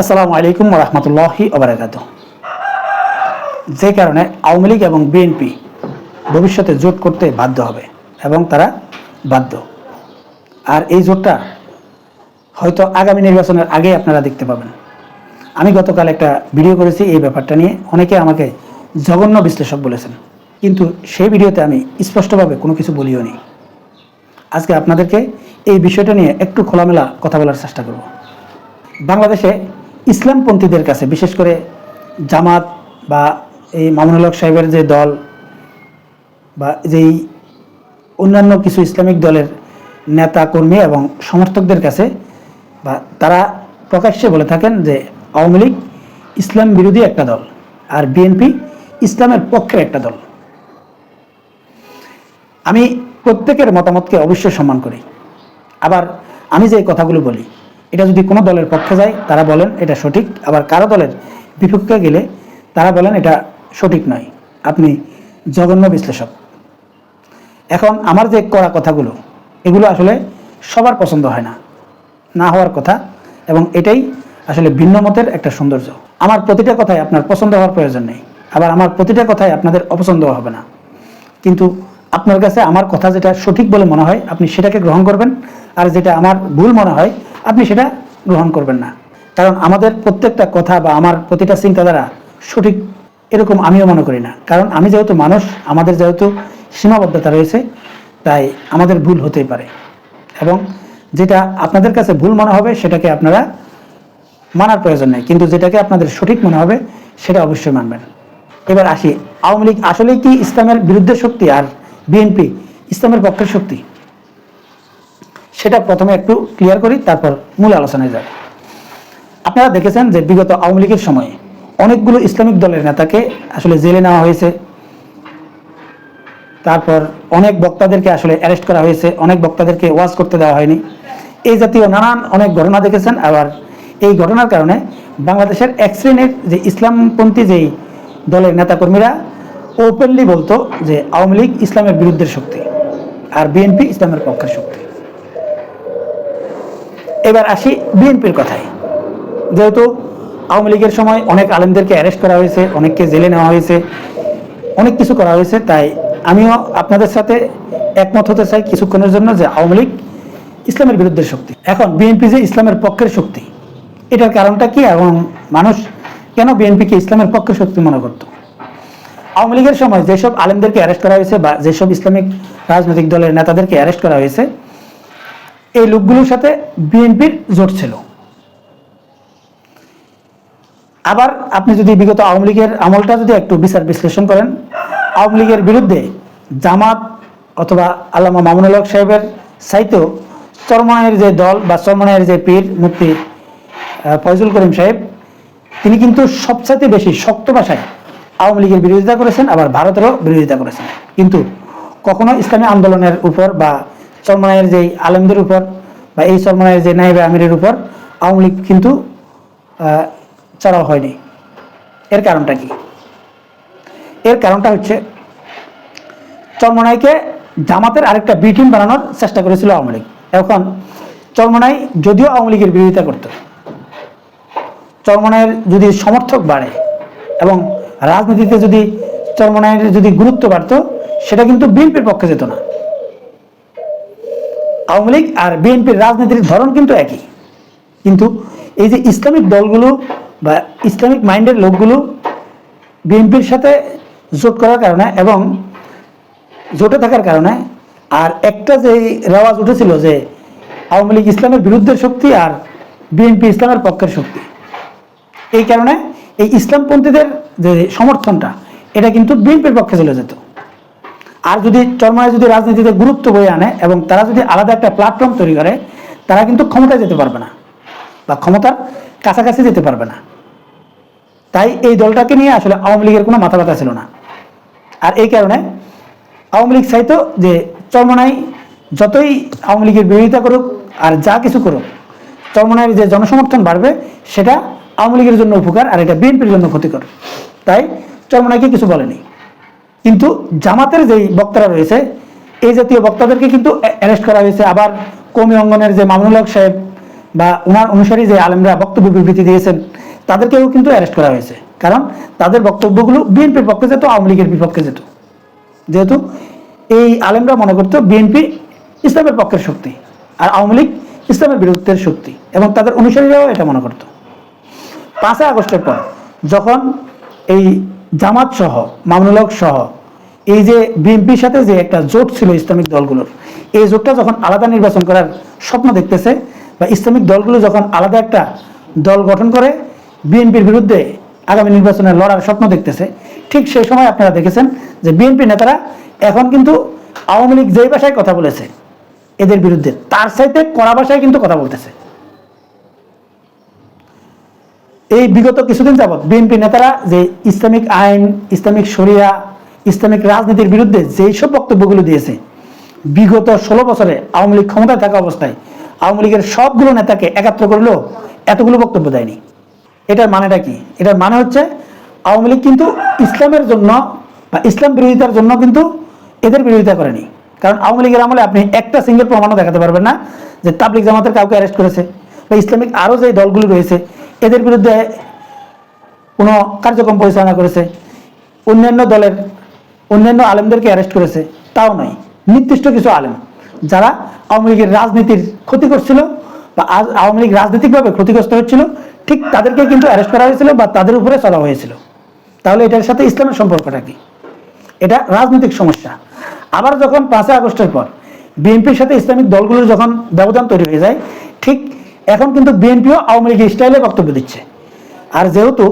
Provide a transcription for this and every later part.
আসসালামু আলাইকুম রহমতুল্লাহি ওবরাকাত যে কারণে আওয়ামী লীগ এবং বিএনপি ভবিষ্যতে জোট করতে বাধ্য হবে এবং তারা বাধ্য। আর এই জোটটা হয়তো আগামী নির্বাচনের আগে আপনারা দেখতে পাবেন। আমি গতকাল একটা ভিডিও করেছি এই ব্যাপারটা নিয়ে। অনেকে আমাকে জঘন্য বিশ্লেষক বলেছেন। কিন্তু সেই ভিডিওতে আমি স্পষ্টভাবে কোনো কিছু বলিও নি। আজকে আপনাদেরকে এই বিষয়টা নিয়ে একটু খোলামেলা কথা বলার চেষ্টা করব। বাংলাদেশে ইসলামপন্থীদের কাছে, বিশেষ করে জামাত বা এই মামুনুল হক সাহেবের যে দল বা যেই অন্যান্য কিছু ইসলামিক দলের নেতা কর্মী এবং সমর্থকদের কাছে বা তারা প্রকাশ্যে বলে থাকেন যে আওয়ামী লীগ ইসলাম বিরোধী একটা দল আর বিএনপি ইসলামের পক্ষের একটা দল। আমি প্রত্যেকের মতামতকে অবশ্যই সম্মান করি। আবার আমি যে কথাগুলো বলি এটা যদি কোনো দলের পক্ষে যায়, তারা বলেন এটা সঠিক। আবার কারও দলের বিপক্ষে গেলে তারা বলেন এটা সঠিক নয়। আপনি জঘন্য বিশ্লেষক। এখন আমার যে করা কথাগুলো, এগুলো আসলে সবার পছন্দ হয় না। না হওয়ার কথা এবং এটাই আসলে ভিন্ন মতের একটা সৌন্দর্য। আমার প্রতিটা কথায় আপনার পছন্দ হওয়ার প্রয়োজন নেই। আবার আমার প্রতিটা কথায় আপনাদের অপছন্দ হবে না। কিন্তু আপনার কাছে আমার কথা যেটা সঠিক বলে মনে হয়, আপনি সেটাকে গ্রহণ করবেন। আর যেটা আমার ভুল মনে হয় আপনি সেটা গ্রহণ করবেন না। কারণ আমাদের প্রত্যেকটা কথা বা আমার প্রতিটা চিন্তাধারা সঠিক এরকম আমিও মনে করি না। কারণ আমি যেহেতু মানুষ, আমাদের যেহেতু সীমাবদ্ধতা রয়েছে, তাই আমাদের ভুল হতেই পারে। এবং যেটা আপনাদের কাছে ভুল মনে হবে, সেটাকে আপনারা মানার প্রয়োজন নেই। কিন্তু যেটাকে আপনাদের সঠিক মনে হবে, সেটা অবশ্যই মানবেন। এবার আসি। আওয়ামী লীগ আসলেই কি ইসলামের বিরুদ্ধে শক্তি আর বিএনপি ইসলামের পক্ষের শক্তি? সেটা প্রথমে একটু ক্লিয়ার করি, তারপর মূল আলোচনায় যাই। আপনারা দেখেছেন যে বিগত আওয়ামী লীগের সময়ে অনেকগুলো ইসলামিক দলের নেতাকে আসলে জেলে নেওয়া হয়েছে। তারপর অনেক বক্তাদেরকে আসলে অ্যারেস্ট করা হয়েছে, অনেক বক্তাদেরকে ওয়াজ করতে দেওয়া হয়নি। এই জাতীয় নানান অনেক ঘটনা দেখেছেন, আবার এই ঘটনার কারণে বাংলাদেশের এক শ্রেণির যে ইসলামপন্থী যেই দলের নেতাকর্মীরা ওপেনলি বলতো যে আওয়ামী লীগ ইসলামের বিরুদ্ধের শক্তি, আর বিএনপি ইসলামের পক্ষের শক্তি। এবার আসি বিএনপির কথায়। যেহেতু আওয়ামী লীগের সময় অনেক আলেমদেরকে অ্যারেস্ট করা হয়েছে, অনেককে জেলে নেওয়া হয়েছে, অনেক কিছু করা হয়েছে, তাই আমিও আপনাদের সাথে একমত হতে চাই কিছুক্ষণের জন্য যে আওয়ামী লীগ ইসলামের বিরুদ্ধে শক্তি। এখন বিএনপি যে ইসলামের পক্ষের শক্তি, এটার কারণটা কি এবং মানুষ কেন বিএনপিকে ইসলামের পক্ষের শক্তি মনে করত? আওয়ামী লীগের সময় যেসব আলেমদেরকে অ্যারেস্ট করা হয়েছে বা যেসব ইসলামিক রাজনৈতিক দলের নেতাদেরকে অ্যারেস্ট করা হয়েছে এই লোকগুলোর সাথে বিএনপির জোট ছিল। আবার আপনি যদি বিগত আওয়ামী লীগের আমলটা যদি একটু বিচার বিশ্লেষণ করেন, আওয়ামী লীগের বিরুদ্ধে জামাত অথবা আল্লামা মামুনুল হক সাহেবের চাইতেও চরমনায়ের যে দল বা চরমনায়ের যে পীর মুক্তি ফয়জুল করিম সাহেব, তিনি কিন্তু সবচাইতে বেশি শক্ত ভাষায় আওয়ামী লীগের বিরোধিতা করেছেন, আবার ভারতেরও বিরোধিতা করেছেন। কিন্তু কখনো ইসলামী আন্দোলনের উপর বা চরমনায়ের যে আলেমদের উপর বা এই চরমনায়ের যে নাইবে আমিরের উপর আওয়ামী লীগ কিন্তু চড়াও হয়নি। এর কারণটা কি? এর কারণটা হচ্ছে চরমনাইকে জামাতের আরেকটা বি টিম বানানোর চেষ্টা করেছিল আওয়ামী লীগ। এখন চরমনাই যদিও আওয়ামী লীগের বিরোধিতা করত, চরমনাইয়ের যদি সমর্থক বাড়ে এবং রাজনীতিতে যদি চরমনাইয়ের যদি গুরুত্ব বাড়তো, সেটা কিন্তু বিএনপির পক্ষে যেত না। আওয়ামী লীগ আর বিএনপির রাজনীতির ধরন কিন্তু একই। কিন্তু এই যে ইসলামিক দলগুলো বা ইসলামিক মাইন্ডের লোকগুলো বিএনপির সাথে জোট করার কারণে এবং জোটে থাকার কারণে আর একটা যে রেওয়াজ উঠেছিল যে আওয়ামী লীগ ইসলামের বিরুদ্ধে শক্তি আর বিএনপি ইসলামের পক্ষের শক্তি। এই কারণে এই ইসলামপন্থীদের যে সমর্থনটা, এটা কিন্তু বিএনপির পক্ষে চলে যেত। আর যদি চরমায় যদি রাজনীতিতে গুরুত্ব বয়ে আনে এবং তারা যদি আলাদা একটা প্ল্যাটফর্ম তৈরি করে, তারা কিন্তু ক্ষমতায় যেতে পারবে না বা ক্ষমতার কাছাকাছি যেতে পারবে না। তাই এই দলটাকে নিয়ে আসলে আওয়ামী লীগের কোনো মাথা ব্যথা ছিল না। আর এই কারণে আওয়ামী লীগ চাইতো যে চরমনাই যতই আওয়ামী লীগের বিরোধিতা করুক আর যা কিছু করুক, চরমনাইয়ের যে জনসমর্থন বাড়বে, সেটা আওয়ামী লীগের জন্য উপকার আর এটা বিএনপির জন্য ক্ষতিকর। তাই চরমনাইকে কিছু বলেনি। কিন্তু জামাতের যেই বক্তারা রয়েছে, এই জাতীয় বক্তাদেরকে কিন্তু অ্যারেস্ট করা হয়েছে। আবার কমি অঙ্গনের যে মামুনুল হক সাহেব বা ওনার অনুসারী যে আলেমরা বক্তব্য বিবৃতি দিয়েছেন, তাদেরকেও কিন্তু অ্যারেস্ট করা হয়েছে। কারণ তাদের বক্তব্যগুলো বিএনপির পক্ষে যেত, আওয়ামী লীগের বিপক্ষে যেত। যেহেতু এই আলেমরা মনে করতো বিএনপি ইসলামের পক্ষের শক্তি আর আওয়ামী লীগ ইসলামের বিরুদ্ধের শক্তি এবং তাদের অনুসারীরাও এটা মনে করতো। পাঁচই আগস্টের পর যখন এই জামাত সহ, মামুনুল হক সহ, এই যে বিএনপির সাথে যে একটা জোট ছিল ইসলামিক দলগুলোর, এই জোটটা যখন আলাদা নির্বাচন করার স্বপ্ন দেখতেছে বা ইসলামিক দলগুলো যখন আলাদা একটা দল গঠন করে, বিএনপির বিরুদ্ধে আগামী নির্বাচনে লড়ার স্বপ্ন দেখতেছে, ঠিক সেই সময় আপনারা দেখেছেন যে বিএনপি নেতারা এখন কিন্তু আওয়ামী লীগ যেই ভাষায় কথা বলেছে, এদের বিরুদ্ধে, তার চাইতে কড়া ভাষায় কিন্তু কথা বলতেছে। এই বিগত কিছুদিন যাবৎ বিএনপি নেতারা যে ইসলামিক আইন, ইসলামিক শরিয়া, ইসলামিক রাজনীতির বিরুদ্ধে যেই সব বক্তব্যগুলো দিয়েছে, বিগত ষোলো বছরে আওয়ামী লীগ ক্ষমতায় থাকা অবস্থায় আওয়ামী লীগের সবগুলো নেতাকে একাত্র করলেও এতগুলো বক্তব্য দেয়নি। এটার মানেটা কি? এটার মানে হচ্ছে আওয়ামী লীগ কিন্তু ইসলামের জন্য বা ইসলাম বিরোধিতার জন্য কিন্তু এদের বিরোধিতা করেনি। কারণ আওয়ামী লীগের আমলে আপনি একটা সিঙ্গেল প্রমাণও দেখাতে পারবেন না যে তাবলিক জামাতের কাউকে অ্যারেস্ট করেছে বা ইসলামিক আরও যে দলগুলো রয়েছে এদের বিরুদ্ধে কোনো কার্যক্রম পরিচালনা করেছে, অন্যান্য দলের, অন্যান্য আলেমদেরকে অ্যারেস্ট করেছে, তাও নয়, নির্দিষ্ট কিছু আলেম, যারা আওয়ামী লীগের রাজনীতির ক্ষতি করছিল বা আওয়ামী লীগ রাজনৈতিকভাবে ক্ষতিগ্রস্ত হচ্ছিল, ঠিক তাদেরকে কিন্তু অ্যারেস্ট করা হয়েছিল বা তাদের উপরে চলা হয়েছিল। তাহলে এটার সাথে ইসলামের সম্পর্কটা কি? এটা রাজনৈতিক সমস্যা। আবার যখন পাঁচই আগস্টের পর বিএনপির সাথে ইসলামিক দলগুলোর যখন ব্যবধান তৈরি হয়ে যায়, ঠিক এখন কিন্তু বিএনপিও আওয়ামী লীগের স্টাইলে বক্তব্য দিচ্ছে। আর যেহেতু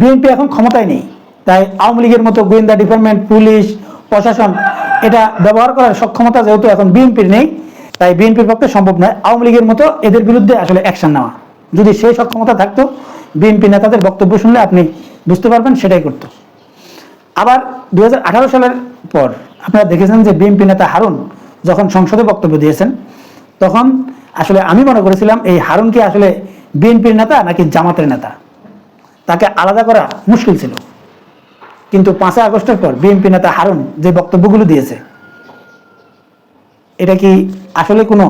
বিএনপি এখন ক্ষমতায় নেই, তাই আওয়ামী লীগের মতো গোয়েন্দা ডিপার্টমেন্ট, পুলিশ, প্রশাসন, এটা ব্যবহার করার সক্ষমতা যেহেতু এখন বিএনপির নেই, তাই বিএনপির পক্ষে সম্ভব নয় আওয়ামী লীগের মতো এদের বিরুদ্ধে আসলে অ্যাকশন নেওয়া। যদি সেই সক্ষমতা থাকতো, বিএনপি নেতাদের বক্তব্য শুনলে আপনি বুঝতে পারবেন সেটাই করতো। আবার দু হাজার আঠারো সালের পর আপনারা দেখেছেন যে বিএনপি নেতা হারুন যখন সংসদে বক্তব্য দিয়েছেন, তখন আসলে আমি মনে করেছিলাম এই হারুন কি আসলে বিএনপির নেতা নাকি জামাতের নেতা? তাকে আলাদা করা মুশকিল ছিল। কিন্তু পাঁচই আগস্টের পর বিএনপি নেতা হারুন যে বক্তব্যগুলো দিয়েছে, এটা কি আসলে কোনো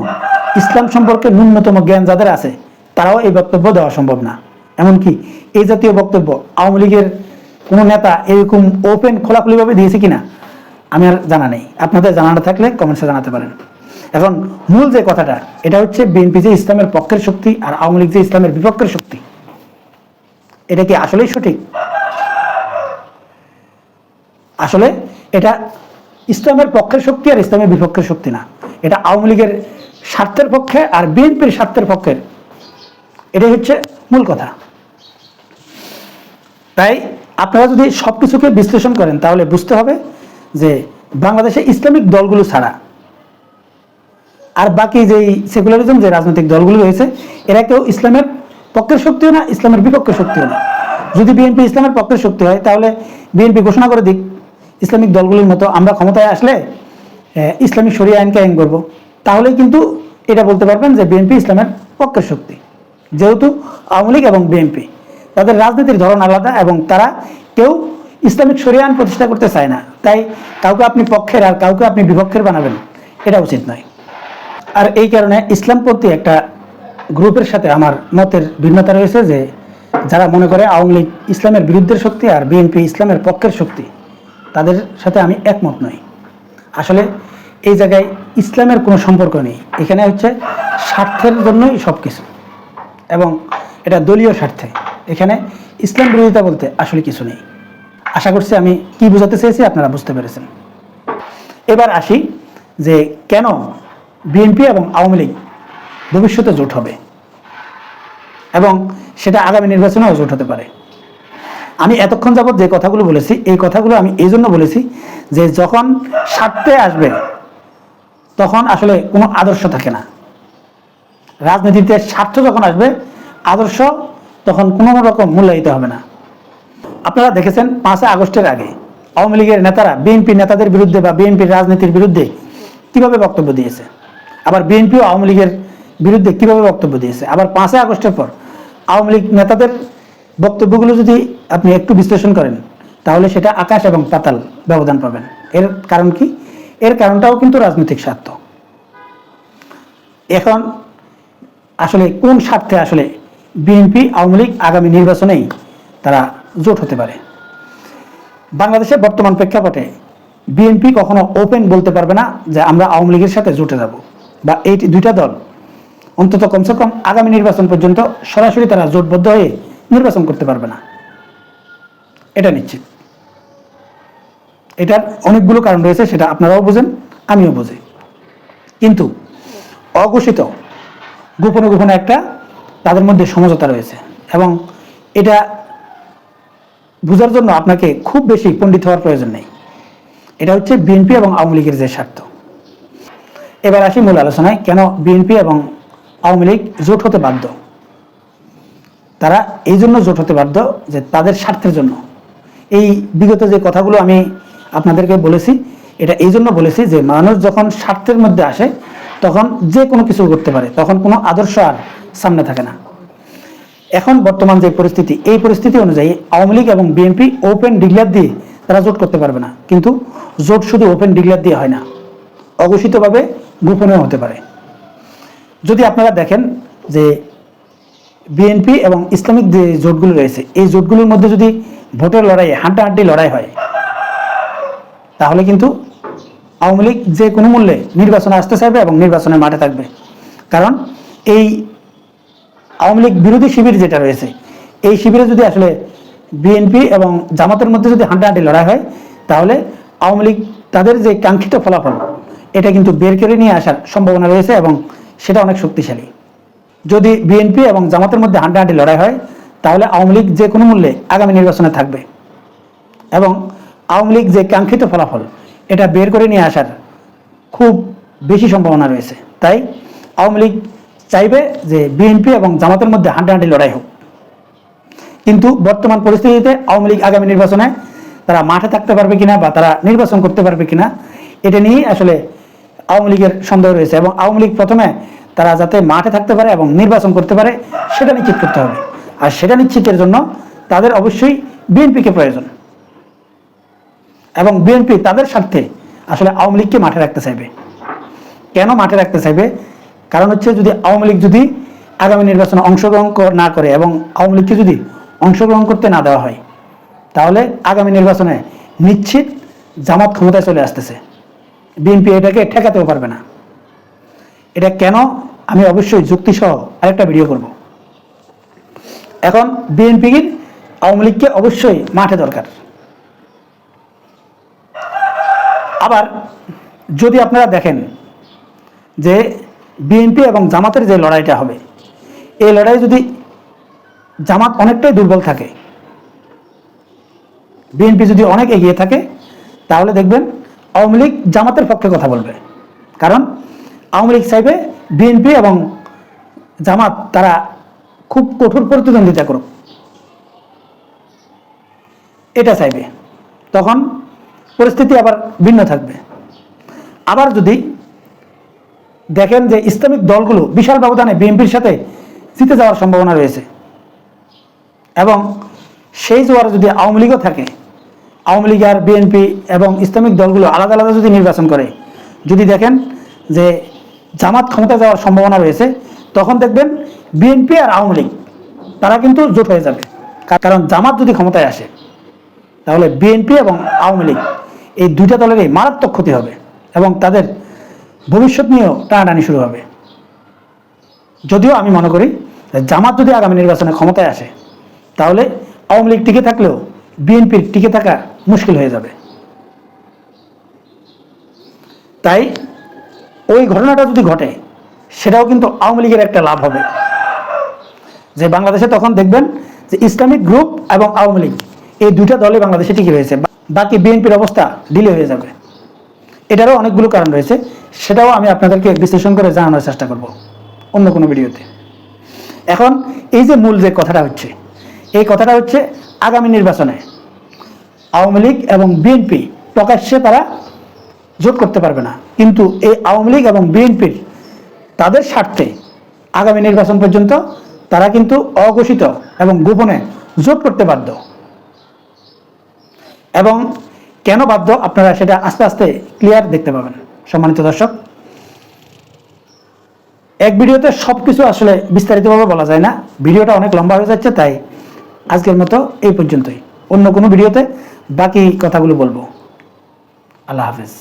ইসলাম সম্পর্কে ন্যূনতম জ্ঞান যাদের আছে, তারাও এই বক্তব্য দেওয়া সম্ভব না? এমনকি এই জাতীয় বক্তব্য আওয়ামী লীগের কোনো নেতা এরকম ওপেন খোলাখুলিভাবে দিয়েছে কিনা, আমি আর জানা নেই। আপনাদের জানাটা থাকলে কমেন্টসে জানাতে পারেন। এখন মূল যে কথাটা, এটা হচ্ছে বিএনপি যে ইসলামের পক্ষের শক্তি আর আওয়ামী লীগ যে ইসলামের বিপক্ষের শক্তি। এটা কি আসলেই সঠিক? আসলে এটা ইসলামের পক্ষের শক্তি আর ইসলামের বিপক্ষের শক্তি না। এটা আওয়ামী লীগের স্বার্থের পক্ষে আর বিএনপির স্বার্থের পক্ষের। এটাই হচ্ছে মূল কথা। তাই আপনারা যদি সব কিছুকে বিশ্লেষণ করেন, তাহলে বুঝতে হবে যে বাংলাদেশে ইসলামিক দলগুলো ছাড়া আর বাকি যেই সেকুলারিজম, যে রাজনৈতিক দলগুলো রয়েছে, এরা কেউ ইসলামের পক্ষের শক্তিও না, ইসলামের বিপক্ষের শক্তিও না। যদি বিএনপি ইসলামের পক্ষের শক্তি হয়, তাহলে বিএনপি ঘোষণা করে দিক, ইসলামিক দলগুলির মতো আমরা ক্ষমতায় আসলে ইসলামিক শরিয়া আইন কায়েম করব। তাহলেই কিন্তু এটা বলতে পারবেন যে বিএনপি ইসলামের পক্ষের শক্তি। যেহেতু আওয়ামী লীগ এবং বিএনপি, তাদের রাজনীতির ধরন আলাদা এবং তারা কেউ ইসলামিক শরিয়া আইন প্রতিষ্ঠা করতে চায় না। তাই কাউকে আপনি পক্ষের আর কাউকে আপনি বিপক্ষের বানাবেন, এটা উচিত নয়। আর এই কারণে ইসলামপন্থী একটা গ্রুপের সাথে আমার মতের ভিন্নতা রয়েছে যে যারা মনে করে আওয়ামী লীগ ইসলামের বিরুদ্ধের শক্তি আর বিএনপি ইসলামের পক্ষের শক্তি, তাদের সাথে আমি একমত নই। আসলে এই জায়গায় ইসলামের কোনো সম্পর্ক নেই। এখানে হচ্ছে স্বার্থের জন্যই সব কিছু এবং এটা দলীয় স্বার্থে। এখানে ইসলাম বিরোধিতা বলতে আসলে কিছু নেই। আশা করছি আমি কি বোঝাতে চেয়েছি আপনারা বুঝতে পেরেছেন। এবার আসি যে কেন বিএনপি এবং আওয়ামী লীগ ভবিষ্যতে জোট হবে। এবং সেটা আগামী নির্বাচনেও জোট হতে পারে। আমি এতক্ষণ যাবৎ যে কথাগুলো বলেছি, এই কথাগুলো আমি এই জন্য বলেছি যে যখন স্বার্থে আসবে, তখন আসলে কোনো আদর্শ থাকে না। রাজনীতিতে স্বার্থ যখন আসবে, আদর্শ তখন কোনো রকম মূল্যায়িত হবে না। আপনারা দেখেছেন পাঁচই আগস্টের আগে আওয়ামী লীগের নেতারা, বিএনপি নেতাদের বিরুদ্ধে বা বিএনপির রাজনীতির বিরুদ্ধে কীভাবে বক্তব্য দিয়েছে? আবার বিএনপিও আওয়ামী লীগের বিরুদ্ধে কীভাবে বক্তব্য দিয়েছে? আবার পাঁচই আগস্টের পর আওয়ামী লীগ নেতাদের বক্তব্যগুলো যদি আপনি একটু বিশ্লেষণ করেন, তাহলে সেটা আকাশ এবং পাতাল ব্যবধান পাবেন। এর কারণ কি? এর কারণটাও কিন্তু রাজনৈতিক স্বার্থ। এখন আসলে কোন স্বার্থে আসলে বিএনপি, আওয়ামী লীগ আগামী নির্বাচনেই তারা জোট হতে পারে? বাংলাদেশে বর্তমান প্রেক্ষাপটে বিএনপি কখনো ওপেন বলতে পারবে না যে আমরা আওয়ামী লীগের সাথে জোটে যাব। বা এই দুইটা দল অন্তত কমসে কম আগামী নির্বাচন পর্যন্ত সরাসরি তারা জোটবদ্ধ হয়ে নির্বাচন করতে পারবে না। এটা নিশ্চিত। এটার অনেকগুলো কারণ রয়েছে, সেটা আপনারাও বোঝেন, আমিও বুঝি। কিন্তু অঘোষিত গোপনে গোপনে একটা তাদের মধ্যে সমঝোতা রয়েছে এবং এটা বোঝার জন্য আপনাকে খুব বেশি পণ্ডিত হওয়ার প্রয়োজন নেই। এটা হচ্ছে বিএনপি এবং আওয়ামী লীগের যে স্বার্থ। এবার আসি মূল আলোচনায়, কেন বিএনপি এবং আওয়ামী লীগ জোট হতে বাধ্য? তারা এই জন্য জোট হতে বাধ্য যে তাদের স্বার্থের জন্য। এই বিগত যে কথাগুলো আমি আপনাদেরকে বলেছি, এটা এই জন্য বলেছি যে মানুষ যখন স্বার্থের মধ্যে আসে, তখন যে কোনো কিছু করতে পারে, তখন কোনো আদর্শ আর সামনে থাকে না। এখন বর্তমান যে পরিস্থিতি, এই পরিস্থিতি অনুযায়ী আওয়ামী লীগ এবং বিএনপি ওপেন ডিক্লেয়ার দিয়ে তারা জোট করতে পারবে না। কিন্তু জোট শুধু ওপেন ডিক্লেয়ার দিয়ে হয় না। অঘোষিতভাবে গোপনেও হতে পারে। যদি আপনারা দেখেন যে বিএনপি এবং ইসলামিক যে জোটগুলো রয়েছে, এই জোটগুলোর মধ্যে যদি ভোটের লড়াইয়ে হাড্ডাহাড্ডি লড়াই হয়, তাহলে কিন্তু আওয়ামী লীগ যে কোনো মূল্যে নির্বাচনে আসতে চাইবে এবং নির্বাচনের মাঠে থাকবে। কারণ এই আওয়ামী লীগ বিরোধী শিবির যেটা রয়েছে, এই শিবিরে যদি আসলে বিএনপি এবং জামাতের মধ্যে যদি হাড্ডাহাড্ডি লড়াই হয়, তাহলে আওয়ামী লীগ তাদের যে কাঙ্ক্ষিত ফলাফল এটা কিন্তু বের করে নিয়ে আসার সম্ভাবনা রয়েছে এবং সেটা অনেক শক্তিশালী। যদি বিএনপি এবং জামাতের মধ্যে হাড্ডাহাড্ডি লড়াই হয়, তাহলে আওয়ামী লীগ যে কোনো মূল্যে আগামী নির্বাচনে থাকবে। এবং আওয়ামী লীগ যে কাঙ্ক্ষিত ফলাফল, এটা বের করে নিয়ে আসার খুব বেশি সম্ভাবনা রয়েছে। তাই আওয়ামী লীগ চাইবে যে বিএনপি এবং জামাতের মধ্যে হাড্ডাহাড্ডি লড়াই হোক। কিন্তু বর্তমান পরিস্থিতিতে আওয়ামী লীগ আগামী নির্বাচনে তারা মাঠে থাকতে পারবে কিনা বা তারা নির্বাচন করতে পারবে কিনা, এটা নিয়েই আসলে আওয়ামী লীগের সন্দেহ রয়েছে এবং আওয়ামী লীগ প্রথমে তারা যাতে মাঠে থাকতে পারে এবং নির্বাচন করতে পারে, সেটা নিশ্চিত করতে হবে। আর সেটা নিশ্চিতের জন্য তাদের অবশ্যই বিএনপিকে প্রয়োজন। এবং বিএনপি তাদের স্বার্থে আসলে আওয়ামী লীগকে মাঠে রাখতে চাইবে। কেন মাঠে রাখতে চাইবে? কারণ হচ্ছে যদি আওয়ামী লীগ যদি আগামী নির্বাচনে অংশগ্রহণ না করে এবং আওয়ামী লীগকে যদি অংশগ্রহণ করতে না দেওয়া হয়, তাহলে আগামী নির্বাচনে নিশ্চিত জামাত ক্ষমতায় চলে আসতেছে। বিএনপি এটাকে ঠেকাতেও পারবে না। এটা কেন? আমি অবশ্যই যুক্তিসহ আরেকটা ভিডিও করব। এখন বিএনপির আওয়ামী লীগকে অবশ্যই মাঠে দরকার। আবার যদি আপনারা দেখেন যে বিএনপি এবং জামাতের যে লড়াইটা হবে, এই লড়াই যদি জামাত অনেকটাই দুর্বল থাকে, বিএনপি যদি অনেক এগিয়ে থাকে, তাহলে দেখবেন আওয়ামী লীগ জামাতের পক্ষে কথা বলবে। কারণ আওয়ামী লীগ চাইবে বিএনপি এবং জামাত তারা খুব কঠোর প্রতিদ্বন্দ্বিতা করুক। এটা চাইবে। তখন পরিস্থিতি আবার ভিন্ন থাকবে। আবার যদি দেখেন যে ইসলামিক দলগুলো বিশাল ব্যবধানে বিএনপির সাথে জিতে যাওয়ার সম্ভাবনা রয়েছে। এবং সেই জোয়ারে যদি আওয়ামী লীগও থাকে আওয়ামী লীগ আর বিএনপি এবং ইসলামিক দলগুলো আলাদা আলাদা যদি নির্বাচন করে, যদি দেখেন যে জামাত ক্ষমতা যাওয়ার সম্ভাবনা রয়েছে, তখন দেখবেন বিএনপি আর আওয়ামী লীগ, তারা কিন্তু জোট হয়ে যাবে। কারণ জামাত যদি ক্ষমতায় আসে, তাহলে বিএনপি এবং আওয়ামী লীগ এই দুইটা দলেরই মারাত্মক ক্ষতি হবে এবং তাদের ভবিষ্যৎ নিয়েও টানাটানি শুরু হবে। যদিও আমি মনে করি জামাত যদি আগামী নির্বাচনে ক্ষমতায় আসে, তাহলে আওয়ামী লীগ টিকে থাকলেও বিএনপির টিকে থাকা মুশকিল হয়ে যাবে। তাই ওই ঘটনাটা যদি ঘটে, সেটাও কিন্তু আওয়ামী লীগের একটা লাভ হবে। যে বাংলাদেশে তখন দেখবেন যে ইসলামিক গ্রুপ এবং আওয়ামী লীগ, এই দুইটা দলে বাংলাদেশে টিকে রয়েছে। বাকি বিএনপির অবস্থা ডিলে হয়ে যাবে। এটারও অনেকগুলো কারণ রয়েছে। সেটাও আমি আপনাদেরকে বিশ্লেষণ করে জানানোর চেষ্টা করব অন্য কোনো ভিডিওতে। এখন এই যে মূল যে কথাটা হচ্ছে এই কথাটা হচ্ছে আগামী নির্বাচনে আওয়ামী লীগ এবং বিএনপি প্রকাশ্যে তারা জোট করতে পারবে না। কিন্তু এই আওয়ামী লীগ এবং বিএনপির তাদের স্বার্থে আগামী নির্বাচন পর্যন্ত তারা কিন্তু অঘোষিত এবং গোপনে জোট করতে বাধ্য। এবং কেন বাধ্য আপনারা সেটা আস্তে আস্তে ক্লিয়ার দেখতে পাবেন। সম্মানিত দর্শক, এক ভিডিওতে সব কিছু আসলে বিস্তারিতভাবে বলা যায় না। ভিডিওটা অনেক লম্বা হয়ে যাচ্ছে, তাই আজকের মতো এই পর্যন্তই। অন্য কোনো ভিডিওতে বাকি কথাগুলো বলব। আল্লাহ হাফেজ।